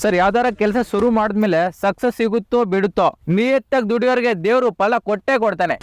Sir, ಯಾವ್ದಾರ ಕೆಲಸ ಶುರು ಮಾಡಿದ್ಮೇಲೆ ಸಕ್ಸಸ್ ಸಿಗುತ್ತೋ ಬಿಡುತ್ತೋ ನಿಯತ್ತಾಗಿ ದುಡಿಯೋರಿಗೆ ದೇವರು ಫಲ ಕೊಟ್ಟೇ ಕೊಡ್ತಾನೆ.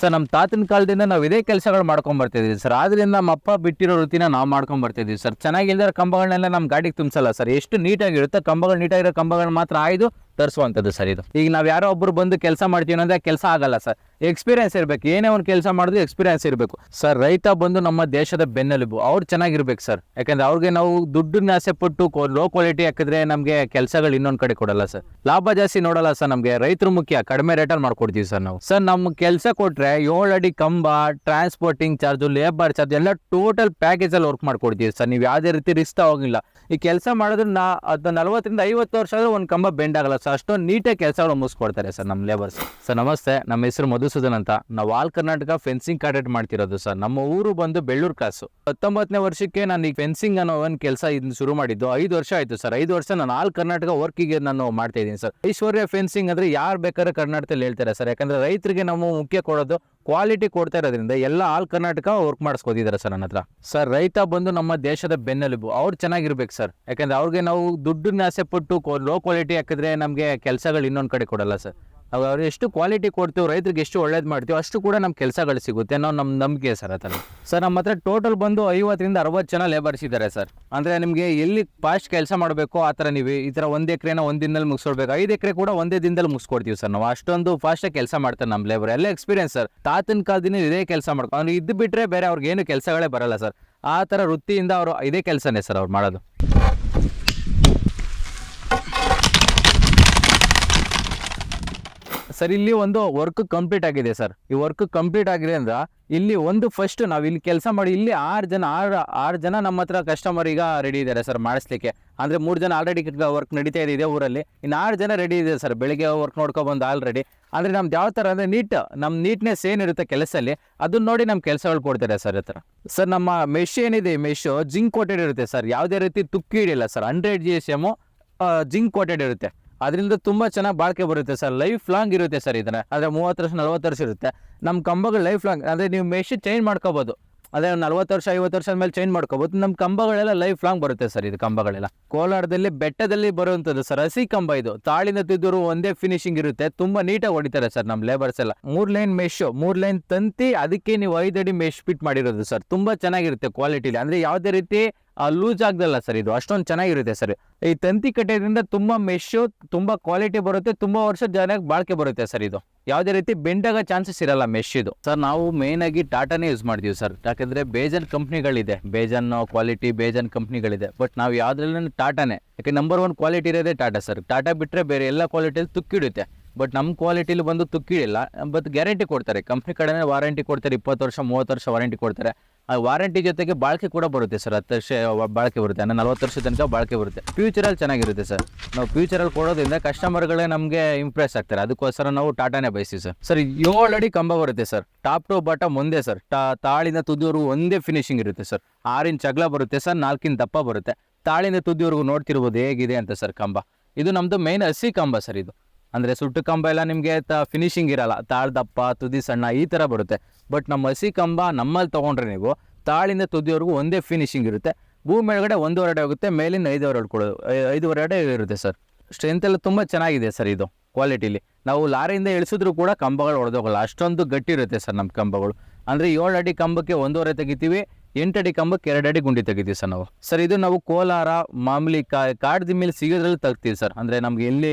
ಸರ್ ನಮ್ಮ ತಾತನ ಕಾಲದಿಂದ ನಾವು ಇದೇ ಕೆಲಸಗಳು ಮಾಡ್ಕೊಂಡ್ ಬರ್ತಿದ್ವಿ ಸರ್. ಆದ್ರಿಂದ ನಮ್ಮ ಅಪ್ಪ ಬಿಟ್ಟಿರೋ ವೃತ್ತಿನ ನಾವು ಮಾಡ್ಕೊಂಡು ಬರ್ತಿದ್ವಿ ಸರ್. ಚೆನ್ನಾಗಿಲ್ದಿರೋ ಕಂಬಗಳನ್ನೆಲ್ಲ ನಮ್ಮ ಗಾಡಿಗೆ ತುಂಬಿಸಲ್ಲ ಸರ್. ಎಷ್ಟು ನೀಟಾಗಿರುತ್ತೆ, ಕಂಬಗಳು ನೀಟಾಗಿರೋ ಕಂಬಗಳು ಮಾತ್ರ ಆಯ್ದು ತರಿಸುವಂಥದ್ದು ಸರ್ ಇದು. ಈಗ ನಾವು ಯಾರೋ ಒಬ್ರು ಬಂದು ಕೆಲಸ ಮಾಡ್ತೀವಿ ಅಂದರೆ ಕೆಲಸ ಆಗಲ್ಲ ಸರ್. ಎಕ್ಸ್ಪೀರಿಯನ್ಸ್ ಇರಬೇಕು. ಏನೇ ಒಂದು ಕೆಲಸ ಮಾಡಿದ್ರು ಎಕ್ಸ್ಪೀರಿಯನ್ಸ್ ಇರಬೇಕು. ಸರ್, ರೈತ ಬಂದು ನಮ್ಮ ದೇಶದ ಬೆನ್ನೆಲುಬು. ಅವ್ರು ಚೆನ್ನಾಗಿರ್ಬೇಕು ಸರ್. ಯಾಕಂದ್ರೆ ಅವ್ರಿಗೆ ನಾವು ದುಡ್ಡನ್ನ ಆಸೆ ಪಟ್ಟು ಲೋ ಕ್ವಾಲಿಟಿ ಹಾಕಿದ್ರೆ ನಮಗೆ ಕೆಲಸಗಳು ಇನ್ನೊಂದು ಕಡೆ ಕೊಡಲ್ಲ ಸರ್. ಲಾಭ ಜಾಸ್ತಿ ನೋಡಲ್ಲ ಸರ್ ನಮಗೆ. ರೈತರು ಮುಖ್ಯ. ಕಡಿಮೆ ರೇಟಲ್ಲಿ ಮಾಡ್ಕೊಡ್ತೀವಿ ಸರ್ ನಾವು. ಸರ್ ನಮ್ಮ ಕೆಲಸ ಕೊಟ್ಟರೆ ಏಳು ಅಡಿ ಕಂಬ ಟ್ರಾನ್ಸ್ಪೋರ್ಟಿಂಗ್ ಚಾರ್ಜು ಲೇಬರ್ ಚಾರ್ಜ್ ಎಲ್ಲ ಟೋಟಲ್ ಪ್ಯಾಕೇಜ್ ಅಲ್ಲಿ ವರ್ಕ್ ಮಾಡ್ಕೊಡ್ತೀವಿ ಸರ್. ನೀವು ಯಾವುದೇ ರೀತಿ ರಿಸ್ಕ್ ಹೋಗಿಲ್ಲ ಈ ಕೆಲಸ ಮಾಡಿದ್ರೆ ನಾ, ಅದು ನಲ್ವತ್ತರಿಂದ ಐವತ್ತು ವರ್ಷ ಆದ್ರೂ ಒಂದು ಕಂಬ ಬೆಂಡ್ ಆಗಲ್ಲ ಸರ್. ಅಷ್ಟೊಂದು ನೀಟಾಗಿ ಕೆಲಸಗಳು ಮುಗಿಸ್ಕೊಡ್ತಾರೆ ಸರ್ ನಮ್ಮ ಲೇಬರ್ಸ್ ಸರ್ ನಮಸ್ತೆ, ನಮ್ಮ ಹೆಸರು ಮಧುಸೂದನ್ ಅಂತ. ನಾವು ಆಲ್ ಕರ್ನಾಟಕ ಫೆನ್ಸಿಂಗ್ ಕಾಂಟ್ರಾಕ್ಟ್ ಮಾಡ್ತಿರೋದು ಸರ್. ನಮ್ಮ ಊರು ಬಂದು ಬೆಳ್ಳೂರು ಕಾಸು ಹತ್ತೊಂಬತ್ತನೇ ವರ್ಷಕ್ಕೆ ನಾನು ಈಗ ಫೆನ್ಸಿಂಗ್ ಅನ್ನೋ ಒಂದು ಕೆಲಸ ಇದನ್ನ ಶುರು ಮಾಡಿದ್ದು. ಐದು ವರ್ಷ ಆಯಿತು ಸರ್. ಐದು ವರ್ಷ ನಾನು ಆಲ್ ಕರ್ನಾಟಕ ವರ್ಕಿಗೆ ನಾನು ಮಾಡ್ತಾ ಇದ್ದೀನಿ ಸರ್. ಐಶ್ವರ್ಯ ಫೆನ್ಸಿಂಗ್ ಅಂದರೆ ಯಾರು ಬೇಕಾದ್ರೆ ಕರ್ನಾಟಕದಲ್ಲಿ ಹೇಳ್ತಾರೆ ಸರ್. ಯಾಕಂದ್ರೆ ರೈತರಿಗೆ ನಾವು ಮುಖ್ಯ ಕೊಡೋದು ಕ್ವಾಲಿಟಿ ಕೊಡ್ತಾ ಇರೋದ್ರಿಂದ ಎಲ್ಲ ಆಲ್ ಕರ್ನಾಟಕ ವರ್ಕ್ ಮಾಡಿಸ್ಕೋತಿದ್ದಾರೆ ಸರ್ ನನ್ನ ಹತ್ರ ಸರ್, ರೈತ ಬಂದು ನಮ್ಮ ದೇಶದ ಬೆನ್ನೆಲುಬು, ಅವ್ರು ಚೆನ್ನಾಗಿರ್ಬೇಕು ಸರ್. ಯಾಕಂದ್ರೆ ಅವ್ರಿಗೆ ನಾವು ದುಡ್ಡನ್ನ ಆಸೆ ಪಟ್ಟು ಲೋ ಕ್ವಾಲಿಟಿ ಹಾಕಿದ್ರೆ ನಮಗೆ ಕೆಲಸಗಳು ಇನ್ನೊಂದು ಕಡೆ ಕೊಡಲ್ಲ ಸರ್. ಅವ್ರು ಎಷ್ಟು ಕ್ವಾಲಿಟಿ ಕೊಡ್ತೀವಿ, ರೈತರಿಗೆ ಎಷ್ಟು ಒಳ್ಳೇದು ಮಾಡ್ತೀವಿ, ಅಷ್ಟು ಕೂಡ ನಮ್ಮ ಕೆಲಸಗಳು ಸಿಗುತ್ತೆ ಅನ್ನೋ ನಮ್ಮ ನಂಬಿಕೆ ಸರ್ ಅದನ್ನ ಸರ್, ನಮ್ಮ ಹತ್ರ ಟೋಟಲ್ ಬಂದು ಐವತ್ತರಿಂದ ಅರವತ್ತು ಜನ ಲೇಬರ್ಸ್ ಇದ್ದಾರೆ ಸರ್. ಅಂದರೆ ನಿಮಗೆ ಎಲ್ಲಿ ಫಾಸ್ಟ್ ಕೆಲಸ ಮಾಡಬೇಕು ಆ ಥರ ನೀವು ಈ ಥರ ಒಂದು ಎಕರೆನ ಒಂದು ದಿನದಲ್ಲಿ ಮುಗಿಸ್ಕೊಡ್ಬೇಕು. ಐದು ಎಕರೆ ಕೂಡ ಒಂದೇ ದಿನದಲ್ಲಿ ಮುಗಿಸ್ಕೊಡ್ತೀವಿ ಸರ್ ನಾವು. ಅಷ್ಟೊಂದು ಫಾಸ್ಟಾಗಿ ಕೆಲಸ ಮಾಡ್ತಾರೆ ನಮ್ಮ ಲೇಬರ್ ಎಲ್ಲ ಎಕ್ಸ್ಪೀರಿಯನ್ಸ್ ಸರ್. ತಾತನ ಕಾಲದಿಂದ ಇದೇ ಕೆಲಸ ಮಾಡ್ಕೊ ಅವ್ನು ಇದ್ದು ಬಿಟ್ಟರೆ ಬೇರೆ ಅವ್ರಿಗೆ ಏನು ಕೆಲಸಗಳೇ ಬರಲ್ಲ ಸರ್. ಆ ಥರ ವೃತ್ತಿಯಿಂದ ಅವರು ಇದೇ ಕೆಲಸನೇ ಸರ್ ಅವ್ರು ಮಾಡೋದು. ಸರ್ ಇಲ್ಲಿ ಒಂದು ವರ್ಕ್ ಕಂಪ್ಲೀಟ್ ಆಗಿದೆ ಸರ್ ಈ ವರ್ಕ್ ಕಂಪ್ಲೀಟ್ ಆಗಿದೆ ಅಂದ್ರೆ ಇಲ್ಲಿ ಒಂದು ಫಸ್ಟ್ ನಾವು ಇಲ್ಲಿ ಕೆಲಸ ಮಾಡಿ, ಇಲ್ಲಿ ಆರು ಜನ, ಆರು ಆರು ಜನ ನಮ್ಮ ಹತ್ರ ಕಸ್ಟಮರ್ ಈಗ ರೆಡಿ ಇದ್ದಾರೆ ಸರ್ ಮಾಡಿಸ್ಲಿಕ್ಕೆ. ಅಂದರೆ ಮೂರು ಜನ ಆಲ್ರೆಡಿ ವರ್ಕ್ ನಡೀತಾ ಇದೆ ಊರಲ್ಲಿ. ಇನ್ನು ಆರು ಜನ ರೆಡಿ ಇದೆ ಸರ್ ಬೆಳಿಗ್ಗೆ ವರ್ಕ್ ನೋಡ್ಕೊಬಂದು ಆಲ್ರೆಡಿ ಅಂದರೆ ನಮ್ದು ಯಾವ ಥರ ಅಂದರೆ ನೀಟ್ ನಮ್ಮ ನೀಟ್ನೆಸ್ ಏನಿರುತ್ತೆ ಕೆಲಸದಲ್ಲಿ ಅದನ್ನ ನೋಡಿ ನಮ್ಮ ಕೆಲಸಗಳು ಕೊಡ್ತಾರೆ ಸರ್ ಹತ್ರ. ಸರ್ ನಮ್ಮ ಮೆಶ್ ಏನಿದೆ ಮೆಶ್ ಜಿಂಕ್ ಕೋಟೆಡ್ ಇರುತ್ತೆ ಸರ್ ಯಾವುದೇ ರೀತಿ ತುಕ್ಕಿ ಹಿಡಿಯಲ್ಲ sir hundred G S M zinc coated ಇರುತ್ತೆ. ಅದರಿಂದ ತುಂಬ ಚೆನ್ನಾಗಿ ಬಾಳಿಕೆ ಬರುತ್ತೆ ಸರ್. ಲೈಫ್ ಲಾಂಗ್ ಇರುತ್ತೆ ಸರ್ ಇದನ್ನ. ಅಂದರೆ ಮೂವತ್ತು ವರ್ಷ, ನಲ್ವತ್ತು ವರ್ಷ ಇರುತ್ತೆ. ನಮ್ಮ ಕಂಬಗಳು ಲೈಫ್ ಲಾಂಗ್ ಅಂದರೆ ನೀವು ಮೆಷಿನ್ ಚೇಂಜ್ ಮಾಡ್ಕೋಬೋದು. ಅದೇ ನಲ್ವತ್ತು ವರ್ಷ, ಐವತ್ತು ವರ್ಷದ ಮೇಲೆ ಚೇಂಜ್ ಮಾಡ್ಕೋಬೋದು. ನಮ್ಮ ಕಂಬಗಳೆಲ್ಲ ಲೈಫ್ ಲಾಂಗ್ ಬರುತ್ತೆ ಸರ್ ಇದು ಕಂಬಗಳೆಲ್ಲ. ಕೋಲಾರದಲ್ಲಿ ಬೆಟ್ಟದಲ್ಲಿ ಬರುವಂಥದ್ದು ಸರ್, ಹಸಿ ಕಂಬ ಇದು. ತಾಳಿನ ತಿದ್ದೂರು ಒಂದೇ ಫಿನಿಶಿಂಗ್ ಇರುತ್ತೆ. ತುಂಬ ನೀಟಾಗಿ ಹೊಡಿತಾರೆ ಸರ್ ನಮ್ಮ ಲೇಬರ್ಸ್ ಎಲ್ಲ. ಮೂರು ಲೈನ್ ಮೆಶ್ ಮೂರು ಲೈನ್ ತಂತಿ, ಅದಕ್ಕೆ ನೀವು ಐದು ಅಡಿ ಮೆಶ್ ಫಿಟ್ ಮಾಡಿರೋದು ಸರ್. ತುಂಬ ಚೆನ್ನಾಗಿರುತ್ತೆ ಕ್ವಾಲಿಟಿಲಿ ಅಂದರೆ ಯಾವುದೇ ರೀತಿ ಲೂಸ್ ಆಗ್ದಲ್ಲ ಸರ್ ಇದು. ಅಷ್ಟೊಂದು ಚೆನ್ನಾಗಿರುತ್ತೆ ಸರ್. ಈ ತಂತಿ ಕಟ್ಟೋದ್ರಿಂದ ತುಂಬ ಮೆಶ್ಶು ತುಂಬ ಕ್ವಾಲಿಟಿ ಬರುತ್ತೆ, ತುಂಬ ವರ್ಷ ಜನಕ್ಕೆ ಬಾಳಿಕೆ ಬರುತ್ತೆ ಸರ್ ಇದು. ಯಾವುದೇ ರೀತಿ ಬೆಂಡಾಗ ಚಾನ್ಸಸ್ ಇರಲ್ಲ ಮೆಶ್ ಇದು. ಸರ್, ನಾವು ಮೇನ್ ಆಗಿ ಟಾಟಾನೇ ಯೂಸ್ ಮಾಡ್ತೀವಿ ಸರ್. ಯಾಕಂದ್ರೆ ಬೇಜನ್ ಕಂಪ್ನಿಗಳಿದೆ. ಬೇಜನ್ ಕ್ವಾಲಿಟಿ ಬೇಜನ್ ಕಂಪ್ನಿಗಳಿದೆ. ಬಟ್ ನಾವು ಯಾವ್ದ್ರಲ್ಲಿ ಟಾಟಾನೇ ಯಾಕೆ ನಂಬರ್ ಒನ್ ಕ್ವಾಲಿಟಿ ಇರೋದೇ ಟಾಟಾ ಸರ್. ಟಾಟಾ ಬಿಟ್ಟರೆ ಬೇರೆ ಎಲ್ಲ ಕ್ವಾಲಿಟಿಯಲ್ಲಿ ತುಕ್ಕಿಡುತ್ತೆ ಬಟ್ ನಮ್ಮ ಕ್ವಾಲಿಟಿಲಿ ಬಂದು ತುಕ್ಕಿಡಿಲ್ಲ ಬಟ್ ಗ್ಯಾರಂಟಿ ಕೊಡ್ತಾರೆ. ಕಂಪ್ನಿ ಕಡೆನೇ ವಾರಂಟಿ ಕೊಡ್ತಾರೆ. ಇಪ್ಪತ್ತು ವರ್ಷ, ಮೂವತ್ತು ವರ್ಷ ವಾರಂಟಿ ಕೊಡ್ತಾರೆ. ಆ ವಾರಂಟಿ ಜೊತೆಗೆ ಬಾಳಿಕೆ ಕೂಡ ಬರುತ್ತೆ ಸರ್, ಹತ್ತು ವರ್ಷ ಬಾಳಿಕೆ ಬರುತ್ತೆ. ಅಂದರೆ ನಲ್ವತ್ತು ವರ್ಷ ತನಕ ಬಾಳಿಕೆ ಬರುತ್ತೆ. ಫ್ಯೂಚರಲ್ಲಿ ಚೆನ್ನಾಗಿರುತ್ತೆ ಸರ್. ನಾವು ಫ್ಯೂಚರಲ್ಲಿ ಕೊಡೋದ್ರಿಂದ ಕಸ್ಟಮರ್ಗಳೇ ನಮಗೆ ಇಂಪ್ರೆಸ್ ಆಗ್ತಾರೆ. ಅದಕ್ಕೋಸ್ಕರ ನಾವು ಟಾಟಾನೇ ಬಯಸ್ತೀವಿ ಸರ್. ಸರ್, ಏಳು ಅಡಿ ಕಂಬ ಬರುತ್ತೆ ಸರ್. ಟಾಪ್ ಟು ಬಾಟಮ್ ಒಂದೇ ಸರ್. ಟಾ ತಾಳಿನ ತುದಿಯವರು ಒಂದೇ ಫಿನಿಶಿಂಗ್ ಇರುತ್ತೆ ಸರ್. ಆರಿನ ಇಂಚ್ ಅಗಲ ಬರುತ್ತೆ ಸರ್, ನಾಲ್ಕಿನ ದಪ್ಪ ಬರುತ್ತೆ. ತಾಳಿನ ತುದಿಯವರೆಗೂ ನೋಡ್ತಿರ್ಬೋದು ಹೇಗಿದೆ ಅಂತ ಸರ್ ಕಂಬ. ಇದು ನಮ್ಮದು ಮೇನ್ ಹಸಿ ಕಂಬ ಸರ್ ಇದು. ಅಂದರೆ ಸುಟ್ಟು ಕಂಬ ಎಲ್ಲ ನಿಮಗೆ ತ ಫಿನಿಶಿಂಗ್ ಇರಲ್ಲ. ತಾಳ್ ದಪ್ಪ, ತುದಿ ಸಣ್ಣ ಈ ಥರ ಬರುತ್ತೆ. ಬಟ್ ನಮ್ಮ ಹಸಿ ಕಂಬ ನಮ್ಮಲ್ಲಿ ತೊಗೊಂಡ್ರೆ ನೀವು ತಾಳಿಂದ ತುದಿವರೆಗೂ ಒಂದೇ ಫಿನಿಶಿಂಗ್ ಇರುತ್ತೆ. ಭೂಮಿ ಮೇಲ್ಗಡೆ ಒಂದೂವರೆ ಅಡಿ ಹೋಗುತ್ತೆ ಮೇಲಿನ ಐದೂವರೆ ಹೊಡ್ಕೊಳ್ಳೋದು ಐದೂವರೆ ಅಡಿ ಇರುತ್ತೆ ಸರ್. ಸ್ಟ್ರೆಂತ್ ಎಲ್ಲ ತುಂಬ ಚೆನ್ನಾಗಿದೆ ಸರ್ ಇದು ಕ್ವಾಲಿಟಿಲಿ ನಾವು ಲಾರಿಯಿಂದ ಇಳಿಸಿದ್ರು ಕೂಡ ಕಂಬಗಳು ಹೊಡೆದೋಗಲ್ಲ ಅಷ್ಟೊಂದು ಗಟ್ಟಿ ಇರುತ್ತೆ ಸರ್ ನಮ್ಮ ಕಂಬಗಳು. ಅಂದರೆ ಏಳು ಅಡಿ ಕಂಬಕ್ಕೆ ಒಂದೂವರೆ ತೆಗಿತೀವಿ ಎಂಟು ಅಡಿ ಕಂಬಕ್ಕೆ ಎರಡಡಿ ಗುಂಡಿ ತೆಗಿತೀವಿ ಸರ್ ನಾವು. ಸರ್, ಇದು ನಾವು ಕೋಲಾರ, ಮಾಮೂಲಿ ಕಾಡು ದಿಮ್ಮಿಲಿ ಸಿಗೋದ್ರಲ್ಲಿ ತಗ್ತೀವಿ ಸರ್. ಅಂದರೆ ನಮ್ಗೆ ಎಲ್ಲಿ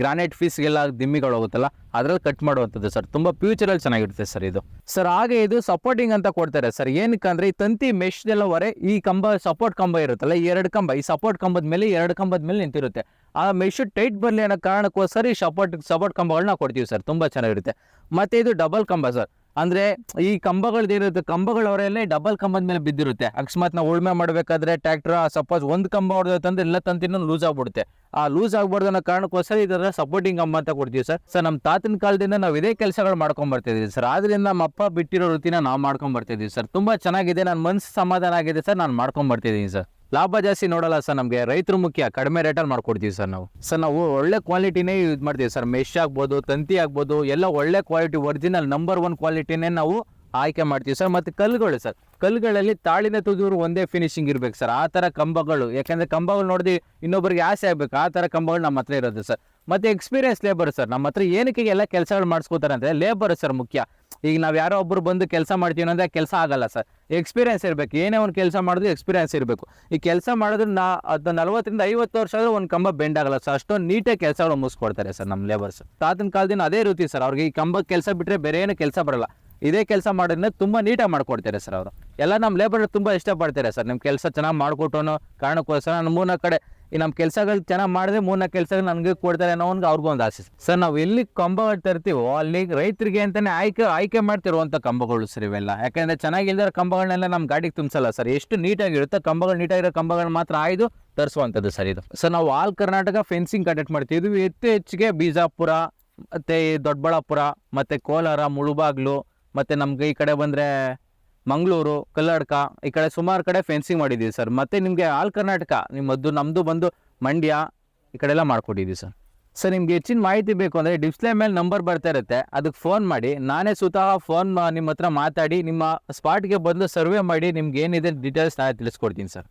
ಗ್ರಾನೈಟ್ ಫೀಸ್ಗೆಲ್ಲ ದಿಮ್ಮಿಗಳು ಹೋಗುತ್ತಲ್ಲ, ಅದ್ರಲ್ಲಿ ಕಟ್ ಮಾಡುವಂಥದ್ದು ಸರ್. ತುಂಬ ಫ್ಯೂಚರಲ್ಲಿ ಚೆನ್ನಾಗಿರುತ್ತೆ ಸರ್ ಇದು. ಸರ್, ಹಾಗೆ ಇದು ಸಪೋರ್ಟಿಂಗ್ ಅಂತ ಕೊಡ್ತಾರೆ ಸರ್. ಏನಕ್ಕೆ ಅಂದರೆ ಈ ತಂತಿ ಮೆಶ್ದೆಲ್ಲ ಹೊರೆ ಈ ಕಂಬ, ಸಪೋರ್ಟ್ ಕಂಬ ಇರುತ್ತಲ್ಲ, ಈ ಎರಡು ಕಂಬ, ಈ ಸಪೋರ್ಟ್ ಕಂಬದ ಮೇಲೆ ಎರಡು ಕಂಬದ ಮೇಲೆ ನಿಂತಿರುತ್ತೆ. ಆ ಮೆಷು ಟೈಟ್ ಬರಲಿ ಅನ್ನೋ ಕಾರಣಕ್ಕೋಸ್ಕರ ಈ ಸಪೋರ್ಟ್ ಸಪೋರ್ಟ್ ಕಂಬಗಳನ್ನ ಕೊಡ್ತೀವಿ ಸರ್ ತುಂಬ ಚೆನ್ನಾಗಿರುತ್ತೆ. ಮತ್ತು ಇದು ಡಬಲ್ ಕಂಬ ಸರ್ ಅಂದರೆ ಈ ಕಂಬಗಳದ್ದು ಇರುತ್ತೆ ಕಂಬಗಳವರೆಲ್ಲ ಡಬಲ್ ಕಂಬದ ಮೇಲೆ ಬಿದ್ದಿರುತ್ತೆ. ಅಕಸ್ಮಾತ್ ನಾವು ಉಳುಮೆ ಮಾಡಬೇಕಾದ್ರೆ ಟ್ರ್ಯಾಕ್ಟರ್ ಸಪೋಸ್ ಒಂದು ಕಂಬ ಹೊಡೆದಂದ್ರೆ ಎಲ್ಲ ತಂತಿನೂ ಲೂಸ್ ಆಗ್ಬಿಡುತ್ತೆ. ಆ ಲೂಸ್ ಆಗ್ಬಾರ್ದು ಅನ್ನೋ ಕಾರಣಕ್ಕೋಸ್ಕರ ಇದರ ಸಪೋರ್ಟಿಂಗ್ ಕಂಬ ಅಂತ ಕೊಡ್ತೀವಿ ಸರ್ ಸರ್ ನಮ್ಮ ತಾತನ ಕಾಲದಿಂದ ನಾವು ಇದೇ ಕೆಲಸಗಳು ಮಾಡ್ಕೊಂಡ್ ಬರ್ತಿದ್ದೀವಿ ಸರ್ ಆದ್ರಿಂದ ನಮ್ಮ ಅಪ್ಪ ಬಿಟ್ಟಿರೋ ವೃತ್ತಿನ ನಾವು ಮಾಡ್ಕೊಂಡ್ ಬರ್ತಿದ್ದೀವಿ ಸರ್ ತುಂಬ ಚೆನ್ನಾಗಿದೆ ನನ್ನ ಮನಸ್ಸು ಸಮಾಧಾನ ಆಗಿದೆ ಸರ್ ನಾನು ಮಾಡ್ಕೊಂಡ್ ಬರ್ತಿದ್ದೀನಿ ಸರ್ ಲಾಭ ಜಾಸ್ತಿ ನೋಡಲ್ಲ ಸರ್ ನಮಗೆ. ರೈತರು ಮುಖ್ಯ. ಕಡಿಮೆ ರೇಟಲ್ಲಿ ಮಾಡ್ಕೊಡ್ತೀವಿ ಸರ್ ನಾವು. ಸರ್ ನಾವು ಒಳ್ಳೆ ಕ್ವಾಲಿಟಿನೇ ಯೂಸ್ ಮಾಡ್ತೀವಿ ಸರ್. ಮೆಶ್ ಆಗ್ಬೋದು, ತಂತಿ ಆಗ್ಬೋದು, ಎಲ್ಲ ಒಳ್ಳೆ ಕ್ವಾಲಿಟಿ ಒರಿಜಿನಲ್ ನಂಬರ್ ಒನ್ ಕ್ವಾಲಿಟಿನೇ ನಾವು ಆಯ್ಕೆ ಮಾಡ್ತೀವಿ ಸರ್. ಮತ್ತು ಕಲ್ಲುಗಳು ಸರ್. ಕಲ್ಲುಗಳಲ್ಲಿ ತಾಳಿನ ತುದಿರು ಒಂದೇ ಫಿನಿಶಿಂಗ್ ಇರಬೇಕು ಸರ್. ಆ ಥರ ಕಂಬಗಳು. ಯಾಕೆಂದರೆ ಕಂಬಗಳು ನೋಡಿದ್ವಿ ಇನ್ನೊಬ್ಬರಿಗೆ ಆಸೆ ಆಗಬೇಕು. ಆ ಥರ ಕಂಬಗಳು ನಮ್ಮ ಹತ್ರ ಇರೋದು ಸರ್. ಮತ್ತು ಎಕ್ಸ್ಪೀರಿಯನ್ಸ್ ಲೇಬರ್ ಸರ್. ನಮ್ಮ ಹತ್ರ ಏನಕ್ಕೆ ಎಲ್ಲ ಕೆಲಸಗಳು ಮಾಡಿಸ್ಕೋತಾರೆ ಅಂದರೆ ಲೇಬರ್ ಸರ್ ಮುಖ್ಯ. ಈಗ ನಾವು ಯಾರೋ ಒಬ್ರು ಬಂದು ಕೆಲಸ ಮಾಡ್ತೀವಿ ಅಂದರೆ ಕೆಲಸ ಆಗಲ್ಲ ಸರ್. ಎಕ್ಸ್ಪೀರಿಯನ್ಸ್ ಇರಬೇಕು. ಏನೇ ಒಂದು ಕೆಲಸ ಮಾಡಿದ್ರು ಎಕ್ಸ್ಪೀರಿಯನ್ಸ್ ಇರಬೇಕು. ಈ ಕೆಲಸ ಮಾಡಿದ್ರೆ ನಾ ಅದು ನಲ್ವತ್ತರಿಂದ ಐವತ್ತು ವರ್ಷ ಆದರೂ ಒಂದು ಕಂಬ ಬೆಂಡ್ ಆಗಲ್ಲ ಸರ್. ಅಷ್ಟೊಂದು ನೀಟಾಗಿ ಕೆಲಸಗಳು ಮುಗಿಸ್ಕೊಡ್ತಾರೆ ಸರ್ ನಮ್ಮ ಲೇಬರ್ಸ್ ತಾತನ ಕಾಲದಿಂದ ಅದೇ ರೀತಿ ಸರ್. ಅವ್ರಿಗೆ ಈ ಕಂಬ ಕೆಲಸ ಬಿಟ್ಟರೆ ಬೇರೆ ಏನು ಕೆಲಸ ಬರಲ್ಲ. ಇದೇ ಕೆಲಸ ಮಾಡಿದ್ರೆ ತುಂಬ ನೀಟಾಗಿ ಮಾಡ್ಕೊಡ್ತಾರೆ ಸರ್ ಅವರು. ಎಲ್ಲ ನಮ್ಮ ಲೇಬರ್ ತುಂಬ ಇಷ್ಟಪಡ್ತಾರೆ ಸರ್. ನಿಮ್ಮ ಕೆಲಸ ಚೆನ್ನಾಗಿ ಮಾಡಿಕೊಟ್ಟು ಅನ್ನೋ ಕಾರಣಕ್ಕೋಸ್ಕರ ನಮ್ಮ ಮೂರ್ನಾಲ್ಕು ಕಡೆ ಈ ನಮ್ಮ ಕೆಲಸಗಳು ಚೆನ್ನಾಗಿ ಮಾಡಿದ್ರೆ ಮೂರ್ನಾಲ್ಕು ಕೆಲಸಗಳು ನನಗೆ ಕೊಡ್ತಾರೆ ಅನ್ನೋ ಒಂದು ಅವ್ರಿಗೂ ಒಂದು ಆಸೆ. ಸರ್, ನಾವು ಎಲ್ಲಿ ಕಂಬಗಳು ತರ್ತೀವೋ ಅಲ್ಲಿ ರೈತರಿಗೆ ಅಂತಲೇ ಆಯ್ಕೆ ಆಯ್ಕೆ ಮಾಡ್ತಿರುವಂಥ ಕಂಬಗಳು ಸರ್ ಇವೆಲ್ಲ. ಯಾಕಂದರೆ ಚೆನ್ನಾಗಿಲ್ದಿರೋ ಕಂಬಗಳನ್ನೆಲ್ಲ ನಮ್ಮ ಗಾಡಿಗೆ ತುಂಬಿಸಲ್ಲ ಸರ್. ಎಷ್ಟು ನೀಟಾಗಿರುತ್ತೆ, ಕಂಬಗಳು ನೀಟಾಗಿರೋ ಕಂಬಗಳು ಮಾತ್ರ ಆಯ್ದು ತರಿಸುವಂಥದ್ದು ಸರ್ ಇದು. ಸರ್, ನಾವು ಆಲ್ ಕರ್ನಾಟಕ ಫೆನ್ಸಿಂಗ್ ಕಂಡಕ್ಟ್ ಮಾಡ್ತೀವಿ. ಇದು ಹೆಚ್ಚು ಹೆಚ್ಚಿಗೆ ಬೀಜಾಪುರ, ಮತ್ತು ದೊಡ್ಡಬಳ್ಳಾಪುರ, ಮತ್ತು ಕೋಲಾರ, ಮುಳುಬಾಗ್ಲು, ಮತ್ತು ನಮ್ಗೆ ಈ ಕಡೆ ಬಂದರೆ ಮಂಗಳೂರು ಕಲ್ಲಡ್ಕ ಈ ಕಡೆ ಸುಮಾರು ಕಡೆ ಫೆನ್ಸಿಂಗ್ ಮಾಡಿದ್ದೀವಿ ಸರ್ ಮತ್ತು ನಿಮಗೆ ಆಲ್ ಕರ್ನಾಟಕ ನಿಮ್ಮದು ನಮ್ಮದು ಬಂದು ಮಂಡ್ಯ, ಈ ಕಡೆ ಎಲ್ಲ ಮಾಡ್ಕೊಟ್ಟಿದ್ದೀವಿ ಸರ್ ಸರ್ ನಿಮ್ಗೆ ಹೆಚ್ಚಿನ ಮಾಹಿತಿ ಬೇಕು ಅಂದರೆ ಡಿಸ್ಪ್ಲೇ ಮೇಲೆ ನಂಬರ್ ಬರ್ತಾ ಇರುತ್ತೆ. ಅದಕ್ಕೆ ಫೋನ್ ಮಾಡಿ, ನಾನೇ ಸ್ವತಃ ಫೋನ್ ನಿಮ್ಮ ಹತ್ರ ಮಾತಾಡಿ, ನಿಮ್ಮ ಸ್ಪಾಟ್ಗೆ ಬಂದು ಸರ್ವೆ ಮಾಡಿ ನಿಮ್ಗೆ ಏನಿದೆ ಡೀಟೇಲ್ಸ್ ನಾನು ತಿಳಿಸ್ಕೊಡ್ತೀನಿ ಸರ್